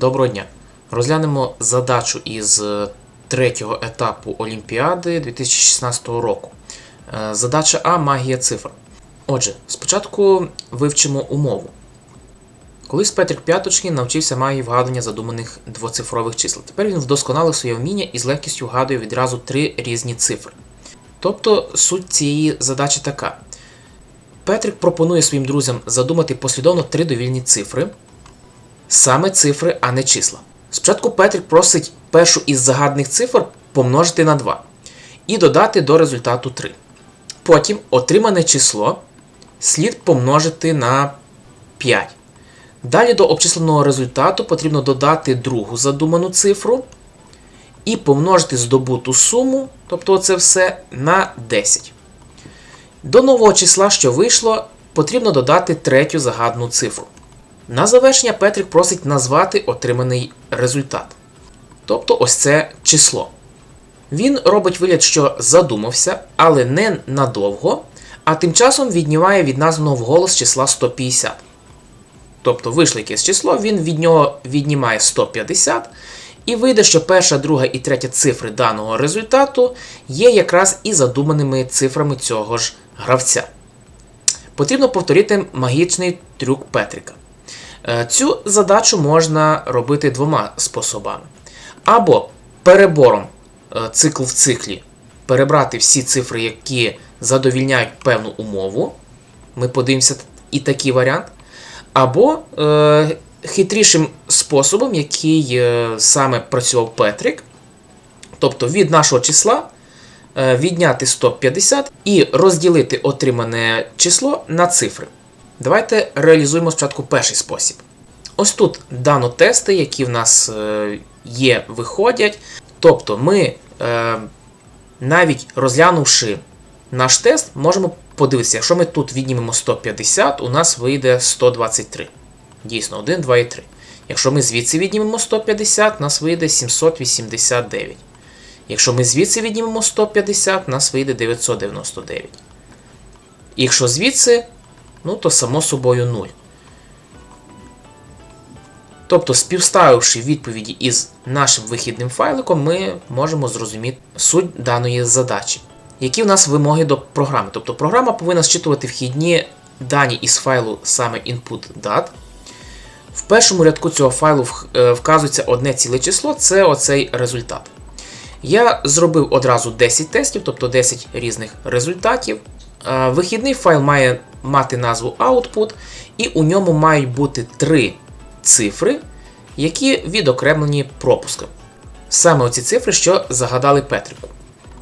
Доброго дня! Розглянемо задачу із е, третього етапу Олімпіади 2016 року. Е, Задача А магія цифр. Отже, спочатку вивчимо умову. Колись Петрик П'яточкін навчився магії вгадування задуманих двоцифрових чисел. Тепер він вдосконалив своє вміння і з легкістю вгадує відразу три різні цифри. Тобто суть цієї задачі така. Петрик пропонує своїм друзям задумати послідовно три довільні цифри, саме цифри, а не числа. Спочатку Петрик просить першу із загадних цифр помножити на 2 і додати до результату 3. Потім отримане число слід помножити на 5. Далі до обчисленого результату потрібно додати другу задуману цифру і помножити здобуту суму, тобто це все, на 10. До нового числа, що вийшло, потрібно додати третю загадну цифру. На завершення Петрик просить назвати отриманий результат. Тобто ось це число. Він робить вигляд, що задумався, але не надовго, а тим часом віднімає від названого вголос числа 150. Тобто вийшло якесь число, він від нього віднімає 150, і вийде, що перша, друга і третя цифри даного результату є якраз і задуманими цифрами цього ж гравця. Потрібно повторити магічний трюк Петрика. Е, Цю задачу можна робити двома способами. Або перебором е, цикл в циклі перебрати всі цифри, які задовільняють певну умову. Ми подивимося і такий варіант. Або е, хитрішим способом, який е, саме працював Петрик. Тобто від нашого числа е, відняти 150 і розділити отримане число на цифри. Давайте реалізуємо спочатку перший спосіб. Ось тут дано тести, які в нас е, є, виходять. Тобто ми, е, навіть розглянувши наш тест, можемо подивитися, якщо ми тут віднімемо 150, у нас вийде 123. Дійсно, 1, 2 і 3. Якщо ми звідси віднімемо 150, у нас вийде 789. Якщо ми звідси віднімемо 150, у нас вийде 999. І якщо звідси, ну то само собою 0. Тобто, співставивши відповіді із нашим вихідним файликом, ми можемо зрозуміти суть даної задачі. Які в нас вимоги до програми? Тобто програма повинна зчитувати вхідні дані із файлу саме input.dat. В першому рядку цього файлу е, вказується одне ціле число, це оцей результат. Я зробив одразу 10 тестів, тобто 10 різних результатів. Е, Вихідний файл має мати назву output, і у ньому мають бути три цифри, які відокремлені пропуском. Саме оці цифри, що загадали Петрику.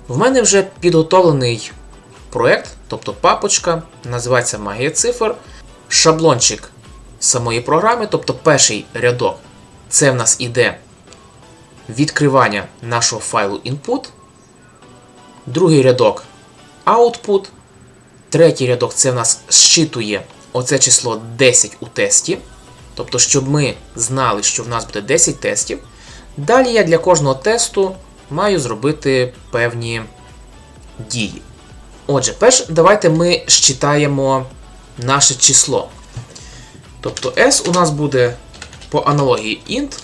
В мене вже підготовлений проект, тобто папочка, називається Магія цифр, шаблончик самої програми, тобто перший рядок це в нас іде відкривання нашого файлу input, другий рядок output, третій рядок це в нас зчитує оце число 10 у тесті. Тобто, щоб ми знали, що в нас буде 10 тестів. Далі я для кожного тесту маю зробити певні дії. Отже, перш давайте ми щитаємо наше число. Тобто S у нас буде по аналогії int.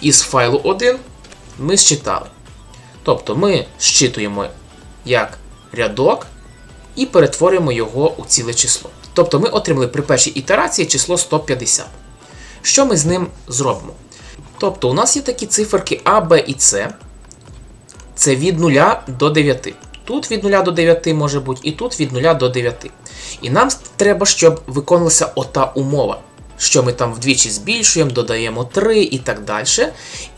Із файлу 1 ми щитали. Тобто ми щитуємо як рядок і перетворюємо його у ціле число. Тобто ми отримали при першій ітерації число 150. Що ми з ним зробимо? Тобто у нас є такі циферки А, Б і С. Це від 0 до 9. Тут від 0 до 9 може бути, і тут від 0 до 9. І нам треба, щоб виконувалася ота умова, що ми там вдвічі збільшуємо, додаємо 3 і так далі.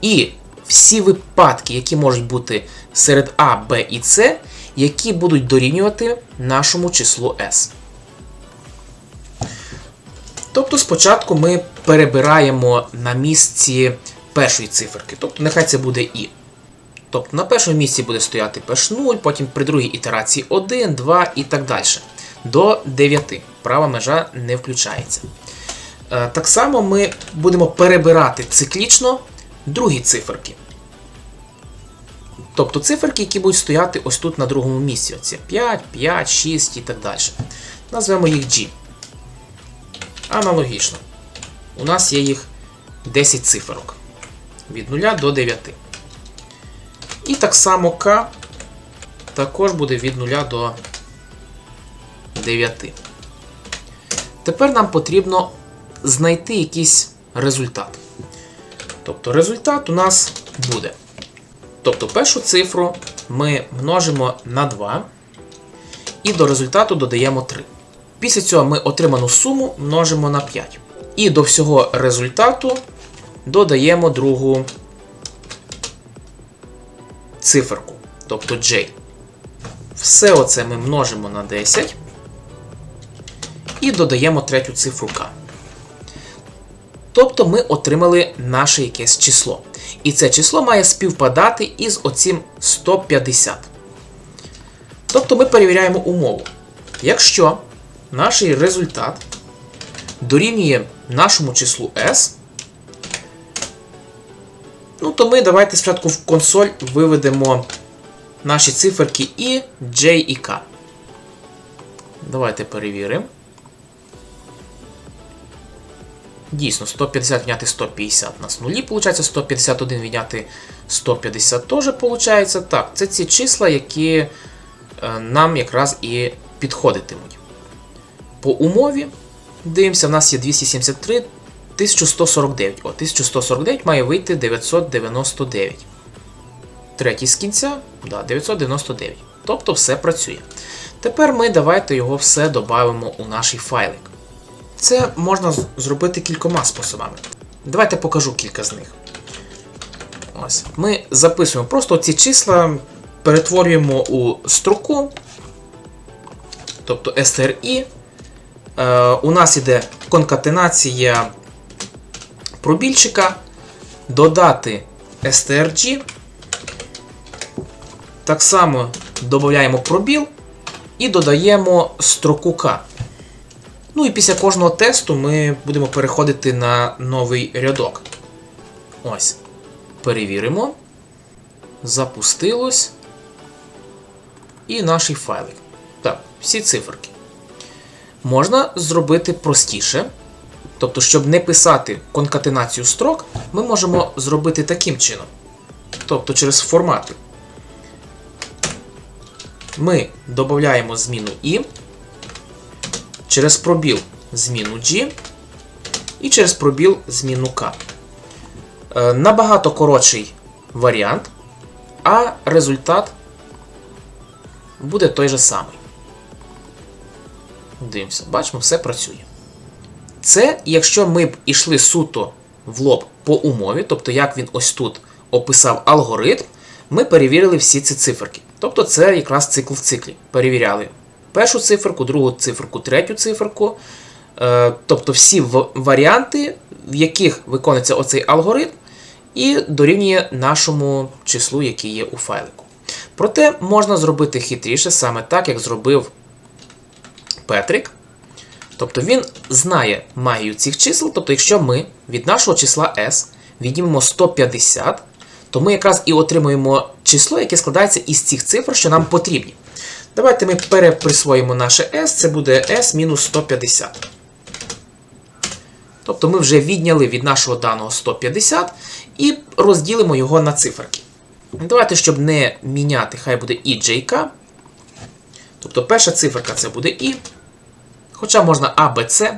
І всі випадки, які можуть бути серед А, Б і С, які будуть дорівнювати нашому числу S. Тобто спочатку ми перебираємо на місці першої циферки. Тобто нехай це буде І. Тобто на першому місці буде стояти пеш 0, потім при другій ітерації 1, 2 і так далі. До 9. Права межа не включається. Е, Так само ми будемо перебирати циклічно другі циферки. Тобто циферки, які будуть стояти ось тут на другому місці. Оці 5, 5, 6 і так далі. Назвемо їх G. Аналогічно. У нас є їх 10 циферок. Від 0 до 9. І так само К також буде від 0 до 9. Тепер нам потрібно знайти якийсь результат. Тобто результат у нас буде. Тобто першу цифру ми множимо на 2 і до результату додаємо 3. Після цього ми отриману суму множимо на 5. І до всього результату додаємо другу циферку, тобто J. Все оце ми множимо на 10 і додаємо третю цифру K. Тобто ми отримали наше якесь число. І це число має співпадати із оцим 150. Тобто ми перевіряємо умову. Якщо наш результат дорівнює нашому числу S, ну то ми давайте спочатку в консоль виведемо наші циферки І, J і K. Давайте перевіримо. Дійсно, 150 відняти 150 у нас нулі, виходить, 151 відняти 150 теж виходить. Так, це ці числа, які е, нам якраз і підходитимуть. По умові, дивимося, в нас є 273, 1149. О, 1149 має вийти 999. Третій з кінця, да, 999. Тобто все працює. Тепер ми давайте його все додамо у наш файлик. Це можна зробити кількома способами. Давайте покажу кілька з них. Ось. Ми записуємо просто ці числа, перетворюємо у строку, тобто STRI. Е, у нас іде конкатенація пробільчика, додати STRG. Так само додаємо пробіл і додаємо строку K. Ну і після кожного тесту ми будемо переходити на новий рядок. Ось. Перевіримо. Запустилось. І наш файлик. Так, всі циферки. Можна зробити простіше. Тобто, щоб не писати конкатенацію строк, ми можемо зробити таким чином. Тобто через формати. Ми додаємо зміну і через пробіл зміну G і через пробіл зміну K. Е, Набагато коротший варіант, а результат буде той же самий. Дивимося, бачимо, все працює. Це якщо ми б ішли суто в лоб по умові, тобто як він ось тут описав алгоритм, ми перевірили всі ці циферки. Тобто це якраз цикл в циклі. Перевіряли першу циферку, другу циферку, третю циферку. Е, Тобто всі варіанти, в яких виконується оцей алгоритм, і дорівнює нашому числу, яке є у файлику. Проте можна зробити хитріше саме так, як зробив Петрик. Тобто він знає магію цих чисел. Тобто, якщо ми від нашого числа S віднімемо 150, то ми якраз і отримуємо число, яке складається із цих цифр, що нам потрібні. Давайте ми переприсвоїмо наше S, це буде S-150. Тобто ми вже відняли від нашого даного 150 і розділимо його на циферки. Давайте, щоб не міняти, хай буде і JK. Тобто перша циферка це буде І. Хоча можна ABC.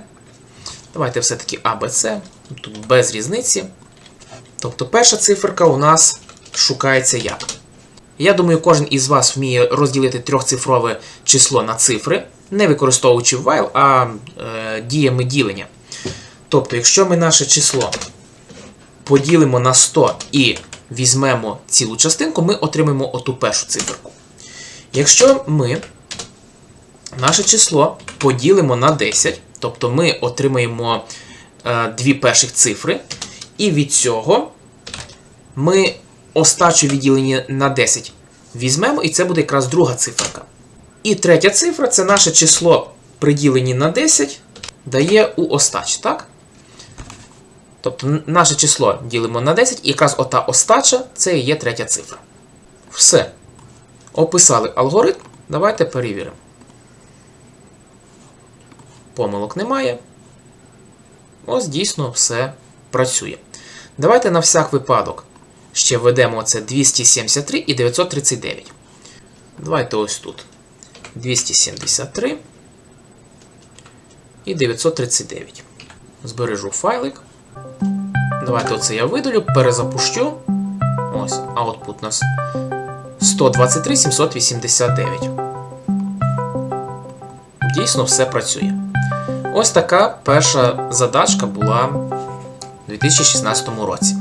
Давайте все-таки ABC. Тут без різниці. Тобто перша циферка у нас шукається як. Я думаю, кожен із вас вміє розділити трьохцифрове число на цифри, не використовуючи while, а е, діями ділення. Тобто, якщо ми наше число поділимо на 100 і візьмемо цілу частинку, ми отримаємо оту першу циферку. Якщо ми наше число поділимо на 10, тобто ми отримаємо е, дві перших цифри, і від цього ми остачу відділення на 10 візьмемо, і це буде якраз друга циферка. І третя цифра це наше число при діленні на 10 дає у остач, так? Тобто наше число ділимо на 10, і якраз ота остача це і є третя цифра. Все. Описали алгоритм. Давайте перевіримо. Помилок немає. Ось дійсно все працює. Давайте на всяк випадок ще введемо це 273 і 939. Давайте ось тут. 273 і 939. Збережу файлик. Давайте оце я видалю, перезапущу. Ось, output у нас 123 789. Дійсно, все працює. Ось така перша задачка була у 2016 році.